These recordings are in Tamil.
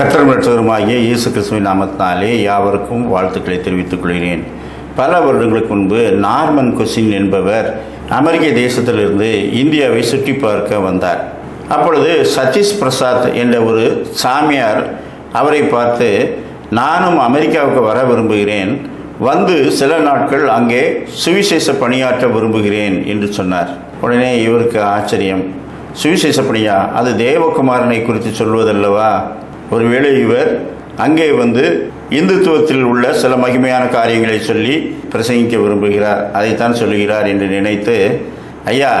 கற்றல் மற்றவருமாகிய இயேசு கிறிஸ்துவின் நாமத்தினாலே யாவருக்கும் வாழ்த்துக்களை தெரிவித்துக் கொள்கிறேன். பல வருடங்களுக்கு முன்பு நார்மன் கொசின் என்பவர் அமெரிக்க தேசத்திலிருந்து இந்தியாவை சுற்றி பார்க்க வந்தார். அப்பொழுது சதீஷ் பிரசாத் என்ற ஒரு சாமியார் அவரை பார்த்து நானும் அமெரிக்காவுக்கு வர விரும்புகிறேன். வந்து சில நாட்கள் அங்கே சுவிசேஷ பணியாற்ற விரும்புகிறேன் என்று சொன்னார். உடனே இவருக்கு ஆச்சரியம். சுவிசேஷ பணியா? அது தேவகுமாரனை குறித்து சொல்வதல்லவா ஒருவேளை இவர் அங்கே வந்து இந்துத்துவத்தில் உள்ள சில மகிமையான காரியங்களை சொல்லி பிரசங்கிக்க விரும்புகிறார். அதைத்தான் சொல்லுகிறார் என்று நினைத்து ஐயா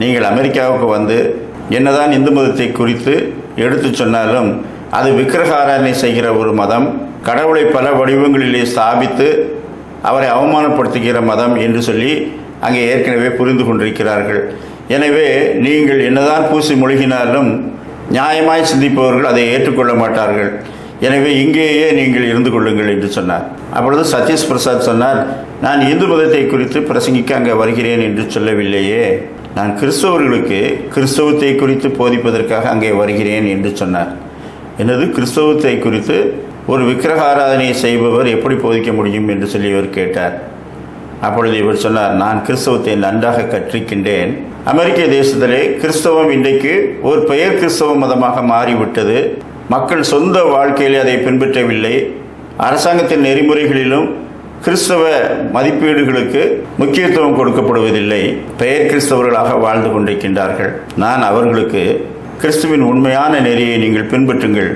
நீங்கள் அமெரிக்காவுக்கு வந்து என்னதான் இந்து மதத்தை குறித்து எடுத்து சொன்னாலும் அது விக்கிரகாராதனை செய்கிற ஒரு மதம் கடவுளை பல வடிவங்களிலே ஸ்தாபித்து அவரை அவமானப்படுத்துகிற மதம் என்று சொல்லி அங்கே ஏற்கனவே புரிந்து கொண்டிருக்கிறார்கள். எனவே நீங்கள் என்னதான் பூசி மொழிகினாலும் நியாயமாய் சிந்திப்பவர்கள் அதை ஏற்றுக்கொள்ள மாட்டார்கள். எனவே இங்கேயே நீங்கள் இருந்து கொள்ளுங்கள் என்று சொன்னார். அப்பொழுது சதீஷ் பிரசாத் சொன்னார் நான் இந்து மதத்தை குறித்து பிரசங்கிக்க அங்கே வருகிறேன் என்று சொல்லவில்லையே. நான் கிறிஸ்தவர்களுக்கு கிறிஸ்தவத்தை குறித்து போதிப்பதற்காக அங்கே வருகிறேன் என்று சொன்னார். எனது கிறிஸ்தவத்தை குறித்து ஒரு விக்கிரகாராதனையை செய்பவர் எப்படி போதிக்க முடியும் என்று சொல்லி இவர் கேட்டார். அப்பொழுது இவர் சொன்னார் நான் கிறிஸ்தவத்தை நன்றாக கற்றிருக்கின்றேன் அமெரிக்க தேசத்திலே கிறிஸ்தவம் இன்றைக்கு ஒரு பெயர் கிறிஸ்தவ மதமாக மாறிவிட்டது. மக்கள் சொந்த வாழ்க்கையில் அதை பின்பற்றவில்லை. அரசாங்கத்தின் நெறிமுறைகளிலும் கிறிஸ்தவ மதிப்பீடுகளுக்கு முக்கியத்துவம் கொடுக்கப்படுவதில்லை. பெயர் கிறிஸ்தவர்களாக வாழ்ந்து கொண்டிருக்கின்றார்கள். நான் அவர்களுக்கு கிறிஸ்துவின் உண்மையான நெறியை நீங்கள் பின்பற்றுங்கள்.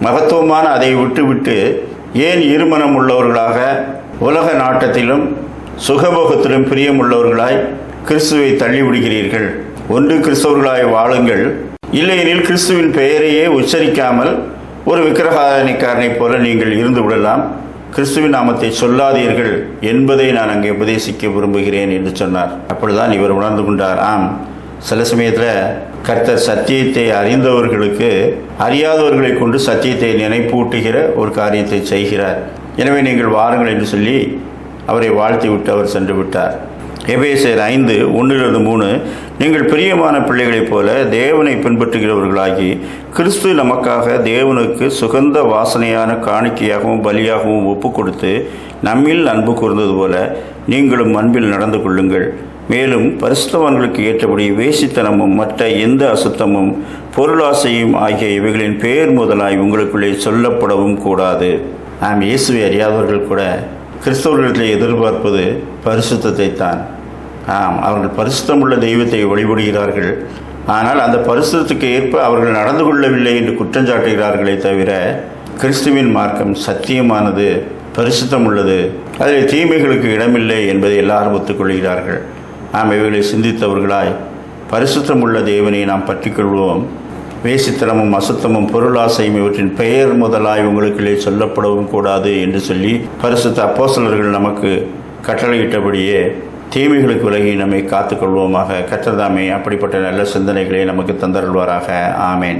மகத்துவமான அதை விட்டுவிட்டு ஏன் இருமனம் உள்ளவர்களாக உலக நாட்டத்திலும் சுகபோகத்திலும் பிரியமுள்ளவர்களாய் கிறிஸ்துவை தள்ளிவிடுகிறீர்கள். ஒன்று கிறிஸ்தவர்களாய் வாழுங்கள். இல்லையெனில் கிறிஸ்துவின் பெயரையே உச்சரிக்காமல் ஒரு விக்கிரகாரணிக்காரனைப் போல நீங்கள் இருந்து விடலாம். கிறிஸ்துவின் நாமத்தை சொல்லாதீர்கள் என்பதை நான் அங்கே உபதேசிக்க விரும்புகிறேன் என்று சொன்னார். அப்படிதான் இவர் உணர்ந்து கொண்டார். ஆம் சில சமயத்தில் கர்த்தர் சத்தியத்தை அறிந்தவர்களுக்கு அறியாதவர்களை கொண்டு சத்தியத்தை நினைப்பூட்டுகிற ஒரு காரியத்தை செய்கிறார். எனவே நீங்கள் வாருங்கள் என்று சொல்லி அவரை வாழ்த்தி விட்டு அவர் சென்று விட்டார். எபேசர் ஐந்து ஒன்றிலிருந்து மூணு நீங்கள் பிரியமான பிள்ளைகளைப் போல தேவனை பின்பற்றுகிறவர்களாகி கிறிஸ்து நமக்காக தேவனுக்கு சுகந்த வாசனையான காணிக்கையாகவும் பலியாகவும் ஒப்பு கொடுத்து நம்மில் அன்பு கூர்ந்தது போல நீங்களும் அன்பில் நடந்து கொள்ளுங்கள். மேலும் பரிசுத்தவான்களுக்கு ஏற்றபடி வேசித்தனமும் மற்ற எந்த அசுத்தமும் பொருளாசையும் ஆகிய இவைகளின் பெயர் முதலாய் உங்களுக்குள்ளே சொல்லப்படவும் கூடாது. நாம் இயேசுவை அறியாதவர்கள் கூட கிறிஸ்தவர்களிடத்தில் எதிர்பார்ப்பது பரிசுத்தத்தை தான் ஆம் அவர்கள் பரிசுத்தமுள்ள தெய்வத்தை வழிபடுகிறார்கள். ஆனால் அந்த பரிசுத்தத்துக்கு ஏற்ப அவர்கள் நடந்து கொள்ளவில்லை என்று குற்றஞ்சாட்டுகிறார்களே தவிர கிறிஸ்துவின் மார்க்கம் சத்தியமானது பரிசுத்தம் உள்ளது அதில் தீமைகளுக்கு இடமில்லை என்பதை எல்லாரும் ஒத்துக்கொள்கிறார்கள். நாம் இவைகளை சிந்தித்தவர்களாய் பரிசுத்தமுள்ள தேவனை நாம் பற்றிக்கொள்வோம். வேசித்தனமும் அசுத்தமும் பொருளாசையும் இவற்றின் பெயர் முதலாய் உங்களுக்குள்ளே சொல்லப்படவும் கூடாது என்று சொல்லி பரிசுத்த அப்போசலர்கள் நமக்கு கட்டளையிட்டபடியே தீமைகளுக்கு விலகி நம்மை காத்துக்கொள்வோமாக. கற்றதாமே அப்படிப்பட்ட நல்ல சிந்தனைகளை நமக்கு தந்தருள்வாராக. ஆமேன்.